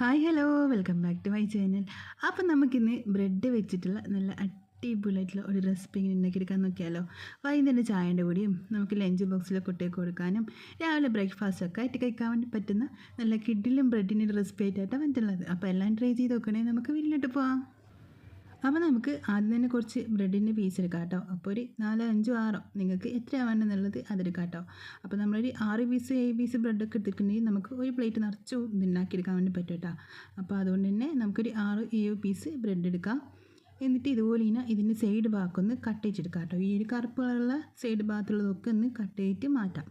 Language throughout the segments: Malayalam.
Hi hello welcome back to my channel appam നമുക്കിന്ന് ബ്രെഡ് വെച്ചിട്ടുള്ള നല്ല അടിപൊളിയായിട്ടുള്ള ഒരു റെസിപ്പി ഇങ്ങനെ ഉണ്ടാക്കിയെടുക്കാൻ നോക്കിയാലോ? വൈകുന്നേരം ചായന്റെ കൂടിയും നമുക്ക് ലഞ്ച് ബോക്സിൽ കുട്ടികൾക്ക് കൊടുക്കാനും രാവിലെ ബ്രേക്ക്ഫാസ്റ്റ് ഒക്കെ ആയിട്ട് കഴിക്കാൻ വേണ്ടി പറ്റുന്ന നല്ല കിഡിലും ബ്രെഡിന്റെ റെസിപ്പി ആയിട്ടാണ് വന്നിട്ടുള്ളത്. അപ്പോൾ എല്ലാം ട്രൈ ചെയ്ത് നോക്കണേ. നമുക്ക് വീട്ടിലോട്ട് പോവാം. അപ്പോൾ നമുക്ക് ആദ്യം തന്നെ കുറച്ച് ബ്രെഡിന്റെ പീസ് എടുക്കാം കേട്ടോ. അപ്പോൾ ഒരു നാലോ അഞ്ചോ ആറോ നിങ്ങൾക്ക് എത്ര വേണമെന്നുള്ളത് അതെടുക്കാം കേട്ടോ. അപ്പോൾ നമ്മളൊരു ആറ് പീസ് ഏഴ് പീസ് ബ്രെഡൊക്കെ എടുത്തിട്ടുണ്ടെങ്കിൽ നമുക്ക് ഒരു പ്ലേറ്റ് നിറച്ചു ഇതുണ്ടാക്കിയെടുക്കാൻ വേണ്ടി പറ്റും കേട്ടോ. അപ്പോൾ അതുകൊണ്ട് തന്നെ നമുക്കൊരു ആറ് ഏഴ് പീസ് ബ്രെഡ് എടുക്കാം. എന്നിട്ട് ഇതുപോലെ ഇങ്ങനെ ഇതിന്റെ സൈഡ് ഭാഗമൊന്ന് കട്ട് ചെയ്തെടുക്കാം കേട്ടോ. ഈ ഒരു കറുപ്പ് കളറുള്ള സൈഡ് ഭാഗത്തുള്ളതൊക്കെ ഒന്ന് കട്ട് ചെയ്തിട്ട് മാറ്റാം.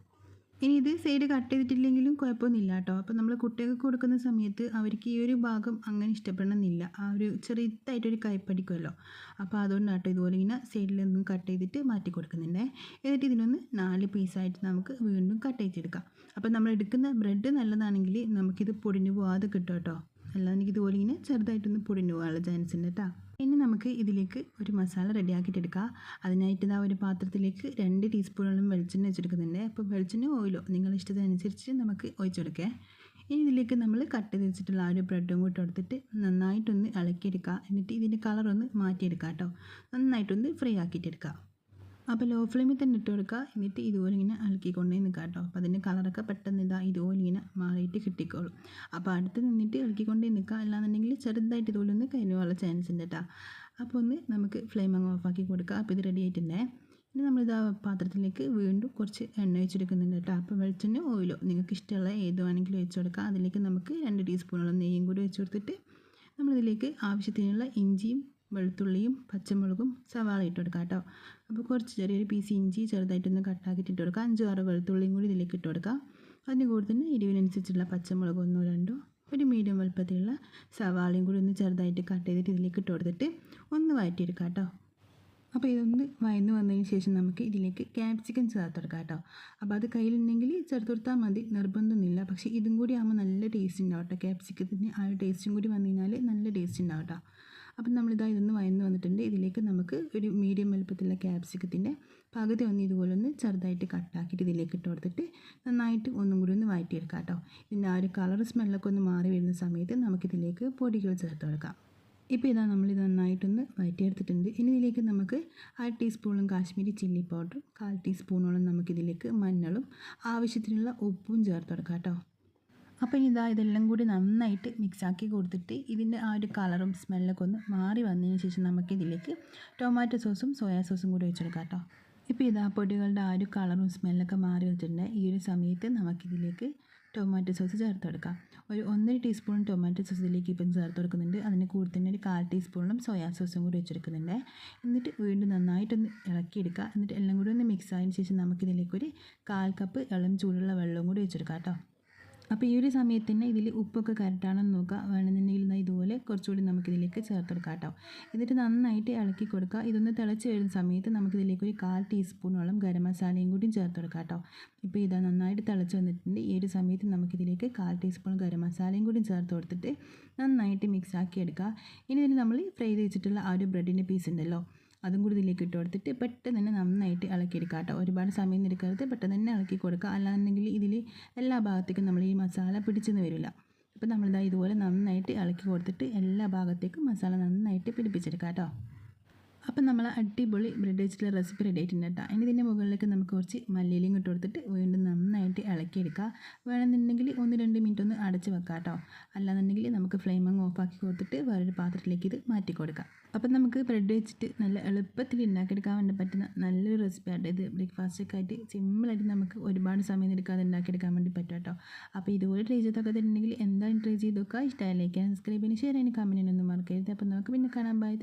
ഇനി ഇത് സൈഡ് കട്ട് ചെയ്തിട്ടില്ലെങ്കിലും കുഴപ്പമൊന്നുമില്ല കേട്ടോ അപ്പോൾ നമ്മൾ കുട്ടികൾക്ക് കൊടുക്കുന്ന സമയത്ത് അവർക്ക് ഈ ഒരു ഭാഗം അങ്ങനെ ഇഷ്ടപ്പെടണമെന്നില്ല. ആ ഒരു ചെറുതായിട്ടൊരു കൈപ്പടിക്കുമല്ലോ. അപ്പോൾ അതുകൊണ്ട് കേട്ടോ ഇതുപോലെ ഇങ്ങനെ സൈഡിൽ നിന്നും കട്ട് ചെയ്തിട്ട് മാറ്റി കൊടുക്കുന്നുണ്ട്. എന്നിട്ട് ഇതിനൊന്ന് നാല് പീസായിട്ട് നമുക്ക് വീണ്ടും കട്ട് ചെയ്തെടുക്കാം. അപ്പോൾ നമ്മൾ എടുക്കുന്ന ബ്രെഡ് നല്ലതാണെങ്കിൽ നമുക്കിത് പൊടിഞ്ഞു പോകാതെ കിട്ടും കേട്ടോ അല്ലാതെ ഇതുപോലെ ഇങ്ങനെ ചെറുതായിട്ടൊന്ന് പൊടിഞ്ഞു പോകാനുള്ള ചാൻസ് ഉണ്ട് കേട്ടോ ഇനി നമുക്ക് ഇതിലേക്ക് ഒരു മസാല റെഡിയാക്കിയിട്ട് എടുക്കാം അതിനായിട്ട് ഇതാ ഒരു പാത്രത്തിലേക്ക് രണ്ട് ടീസ്പൂണോളം വെളിച്ചെണ്ണ വെച്ചെടുക്കുന്നുണ്ട്. അപ്പോൾ വെളിച്ചെണ്ണ ഓയിലോ നിങ്ങളുടെ ഇഷ്ടത്തിനനുസരിച്ച് നമുക്ക് ഒഴിച്ചെടുക്കേ. ഇനി ഇതിലേക്ക് നമ്മൾ കട്ട് ചെയ്ത് വെച്ചിട്ടുള്ള ആ ഒരു ബ്രെഡും കൂട്ടി എടുത്തിട്ട് നന്നായിട്ടൊന്ന് ഇളക്കിയെടുക്കുക എന്നിട്ട് ഇതിന്റെ കളറൊന്ന് മാറ്റിയെടുക്കുക കേട്ടോ. നന്നായിട്ടൊന്ന് ഫ്രൈ ആക്കിയിട്ടെടുക്കുക അപ്പോൾ ലോ ഫ്ലെയിമിൽ തന്നെ ഇട്ട് കൊടുക്കുക എന്നിട്ട് ഇതുപോലെ ഇങ്ങനെ ഇളക്കിക്കൊണ്ടേ നിൽക്കുക കേട്ടോ അപ്പോൾ അതിന്റെ കളറൊക്കെ പെട്ടെന്ന് ഇതാ ഇതുപോലെ ഇങ്ങനെ മാറിയിട്ട് കിട്ടിക്കോളും. അപ്പോൾ അടുത്ത് നിന്നിട്ട് ഇളക്കിക്കൊണ്ടേ നിൽക്കുക അല്ലാന്നുണ്ടെങ്കിൽ ചെറുതായിട്ട് ഇതുപോലെ ഒന്ന് കഴിഞ്ഞു പോകാനുള്ള ചാൻസ് ഉണ്ട് കേട്ടോ അപ്പോൾ ഒന്ന് നമുക്ക് ഫ്ലെയിം അങ്ങ് ഓഫാക്കി കൊടുക്കുക അപ്പോൾ ഇത് റെഡി ആയിട്ടുണ്ടേ. ഇനി നമ്മളിത് ആ പാത്രത്തിലേക്ക് വീണ്ടും കുറച്ച് എണ്ണ വെച്ചെടുക്കുന്നുണ്ട് കേട്ടോ അപ്പോൾ വെളിച്ചെണ്ണ ഓയിലോ നിങ്ങൾക്ക് ഇഷ്ടമുള്ള ഏത് വേണമെങ്കിലും വെച്ച് കൊടുക്കുക അതിലേക്ക് നമുക്ക് രണ്ട് ടീസ്പൂണോളം നെയ്യും കൂടി വെച്ച് കൊടുത്തിട്ട് നമ്മളിതിലേക്ക് ആവശ്യത്തിനുള്ള ഇഞ്ചിയും വെളുത്തുള്ളിയും പച്ചമുളകും സവാള ഇട്ട് കൊടുക്കാം കേട്ടോ. അപ്പോൾ കുറച്ച് ചെറിയൊരു പീസ് ഇഞ്ചി ചെറുതായിട്ടൊന്ന് കട്ടാക്കിയിട്ട് ഇട്ട് കൊടുക്കുക അഞ്ചോ ആറോ വെളുത്തുള്ളിയും കൂടി ഇതിലേക്ക് ഇട്ട് കൊടുക്കുക അതിന് കൂടെ തന്നെ എരിവിനനുസരിച്ചുള്ള പച്ചമുളക് ഒന്നോ രണ്ടോ ഒരു മീഡിയം വലുപ്പത്തിലുള്ള സവാളയും കൂടി ഒന്ന് ചെറുതായിട്ട് കട്ട് ചെയ്തിട്ട് ഇതിലേക്ക് ഇട്ട് കൊടുത്തിട്ട് ഒന്ന് വഴറ്റിയെടുക്കുക കേട്ടോ. അപ്പോൾ ഇതൊന്ന് വയന്ന് വന്നതിന് ശേഷം നമുക്ക് ഇതിലേക്ക് ക്യാപ്സിക്കം ചേർത്തെടുക്കാം കേട്ടോ. അപ്പോൾ അത് കയ്യിലുണ്ടെങ്കിൽ ചേർത്ത് കൊടുത്താൽ മതി നിർബന്ധമൊന്നുമില്ല. പക്ഷേ ഇതും കൂടി ആകുമ്പോൾ നല്ല ടേസ്റ്റ് ഉണ്ടാവും കേട്ടോ. ക്യാപ്സിക്കത്തിന് ആ ഒരു ടേസ്റ്റും കൂടി വന്നു കഴിഞ്ഞാൽ നല്ല ടേസ്റ്റ് ഉണ്ടാവും കേട്ടോ. അപ്പം നമ്മളിതാ ഇതൊന്ന് വയന്ന് വന്നിട്ടുണ്ട്. ഇതിലേക്ക് നമുക്ക് ഒരു മീഡിയം വലുപ്പത്തിലുള്ള ക്യാപ്സിക്കത്തിന്റെ പകുതി ഒന്ന് ഇതുപോലെ ഒന്ന് ചെറുതായിട്ട് കട്ടാക്കിയിട്ട് ഇതിലേക്ക് ഇട്ട് കൊടുത്തിട്ട് നന്നായിട്ട് ഒന്നും കൂടി ഒന്ന് വഴറ്റിയെടുക്കാം കേട്ടോ. ഇതിന്റെ ആ ഒരു കളർ സ്മെല്ലൊക്കെ ഒന്ന് മാറി വരുന്ന സമയത്ത് നമുക്കിതിലേക്ക് പൊടികൾ ചേർത്ത് കൊടുക്കാം. ഇപ്പോൾ ഇതാ നമ്മളിത് നന്നായിട്ടൊന്ന് വഴറ്റിയെടുത്തിട്ടുണ്ട് ഇനി ഇതിലേക്ക് നമുക്ക് അര ടീസ്പൂണും കാശ്മീരി ചില്ലി പൗഡറും കാൽ ടീസ്പൂണോളം നമുക്കിതിലേക്ക് മഞ്ഞളും ആവശ്യത്തിനുള്ള ഉപ്പും ചേർത്ത് കൊടുക്കാം കേട്ടോ. അപ്പോൾ ഇനി ഇതാ ഇതെല്ലാം കൂടി നന്നായിട്ട് മിക്സാക്കി കൊടുത്തിട്ട് ഇതിന്റെ ആ ഒരു കളറും സ്മെല്ലൊക്കെ ഒന്ന് മാറി വന്നതിന് ശേഷം നമുക്കിതിലേക്ക് ടൊമാറ്റോ സോസും സോയാ സോസും കൂടി വെച്ചെടുക്കാം കേട്ടോ ഇപ്പോൾ ഇതാ പൊടികളുടെ ആ ഒരു കളറും സ്മെല്ലൊക്കെ മാറി വന്നിട്ടുണ്ട്. ഈ ഒരു സമയത്ത് നമുക്കിതിലേക്ക് ടൊമാറ്റോ സോസ് ചേർത്ത് കൊടുക്കാം ഒരു ഒന്നര ടീസ്പൂൺ ടൊമാറ്റോ സോസ് ഇതിലേക്ക് ഇപ്പം ചേർത്ത് കൊടുക്കുന്നുണ്ട് അതിന് കൂടെ തന്നെ ഒരു കാൽ ടീസ്പൂണും സോയാ സോസും കൂടി വെച്ചെടുക്കുന്നുണ്ട് എന്നിട്ട് വീണ്ടും നന്നായിട്ടൊന്ന് ഇളക്കിയെടുക്കുക. എന്നിട്ട് എല്ലാം കൂടി ഒന്ന് മിക്സ് ആയതിന് ശേഷം നമുക്കിതിലേക്ക് ഒരു കാൽ കപ്പ് ഇളം ചൂടുള്ള വെള്ളവും കൂടി വെച്ചെടുക്കാം കേട്ടോ അപ്പോൾ ഈ ഒരു സമയത്ത് തന്നെ ഇതിൽ ഉപ്പൊക്കെ കറക്റ്റാണെന്ന് നോക്കുക. വേണമെന്നുണ്ടെങ്കിൽ ഇതുപോലെ കുറച്ചുകൂടി നമുക്കിതിലേക്ക് ചേർത്ത് കൊടുക്കാം കേട്ടോ. എന്നിട്ട് നന്നായിട്ട് ഇളക്കി കൊടുക്കുക. ഇതൊന്ന് തിളച്ച് വരുന്ന സമയത്ത് നമുക്കിതിലേക്ക് ഒരു കാൽ ടീസ്പൂണോളം ഗരം മസാലയും കൂടി ചേർത്ത് കൊടുക്കാം കേട്ടോ. ഇപ്പോൾ ഇതാ നന്നായിട്ട് തിളച്ച് വന്നിട്ടുണ്ട്. ഈ ഒരു സമയത്ത് നമുക്കിതിലേക്ക് കാൽ ടീസ്പൂൺ ഗരം മസാലയും കൂടി ചേർത്ത് കൊടുത്തിട്ട് നന്നായിട്ട് മിക്സ് ആക്കി എടുക്കുക. ഇനി ഇതിൽ നമ്മൾ ഫ്രൈ ചെയ്ത് വെച്ചിട്ടുള്ള ആ ഒരു ബ്രെഡിന്റെ പീസ് ഉണ്ടല്ലോ. അതും കൂടി ഇതിലേക്ക് ഇട്ട് കൊടുത്തിട്ട് പെട്ടെന്ന് തന്നെ നന്നായിട്ട് ഇളക്കിയെടുക്കുക കേട്ടോ ഒരുപാട് സമയം എടുക്കരുത്. പെട്ടെന്ന് തന്നെ ഇളക്കി കൊടുക്കുക. അല്ലാന്നുണ്ടെങ്കിൽ ഇതിൽ എല്ലാ ഭാഗത്തേക്കും നമ്മൾ ഈ മസാല പിടിച്ചെന്ന് വരില്ല. അപ്പോൾ നമ്മളിതാ ഇതുപോലെ നന്നായിട്ട് ഇളക്കി കൊടുത്തിട്ട് എല്ലാ ഭാഗത്തേക്കും മസാല നന്നായിട്ട് പിടിപ്പിച്ചെടുക്കാം കേട്ടോ അപ്പം നമ്മൾ അടിപൊളി ബ്രെഡ് വെച്ചിട്ടുള്ള റെസിപ്പി റെഡി ആയിട്ടുണ്ട് കേട്ടോ. ഇനി ഇതിന്റെ മുകളിലേക്ക് നമുക്ക് കുറച്ച് മല്ലിയിലും ഇട്ട് കൊടുത്തിട്ട് വീണ്ടും നന്നായിട്ട് ഇളക്കിയെടുക്കുക. വേണമെന്നുണ്ടെങ്കിൽ ഒന്ന് രണ്ട് മിനിറ്റ് ഒന്ന് അടച്ച് വെക്കാം കേട്ടോ. അല്ലാന്നുണ്ടെങ്കിൽ നമുക്ക് ഫ്ലെയിം അങ്ങ് ഓഫാക്കി കൊടുത്തിട്ട് വേറൊരു പാത്രത്തിലേക്ക് ഇത് മാറ്റി കൊടുക്കാം. അപ്പം നമുക്ക് ബ്രെഡ് വെച്ചിട്ട് നല്ല എളുപ്പത്തിൽ ഉണ്ടാക്കിയെടുക്കാൻ വേണ്ടി പറ്റുന്ന നല്ലൊരു റെസിപ്പിയാണ് ഇത്. ബ്രേക്ക്ഫാസ്റ്റൊക്കെ ആയിട്ട് സിമ്പിളായിട്ട് നമുക്ക് ഒരുപാട് സമയം എടുക്കാതെ ഉണ്ടാക്കിയെടുക്കാൻ വേണ്ടി പറ്റും കേട്ടോ. അപ്പോൾ ഇതുപോലെ ട്രൈ ചെയ്തൊക്കെ തരുന്നുണ്ടെങ്കിൽ എന്തായാലും ട്രൈ ചെയ്ത് നോക്കുക. ഇഷ്ടമായി ലൈക്ക് സബ്സ്ക്രൈബ് ചെയ്യാൻ ഷെയർ ചെയ്യാൻ കമന്റിനൊന്നും മറക്കരുത്. അപ്പോൾ നമുക്ക് പിന്നെ കാണാൻ ബൈ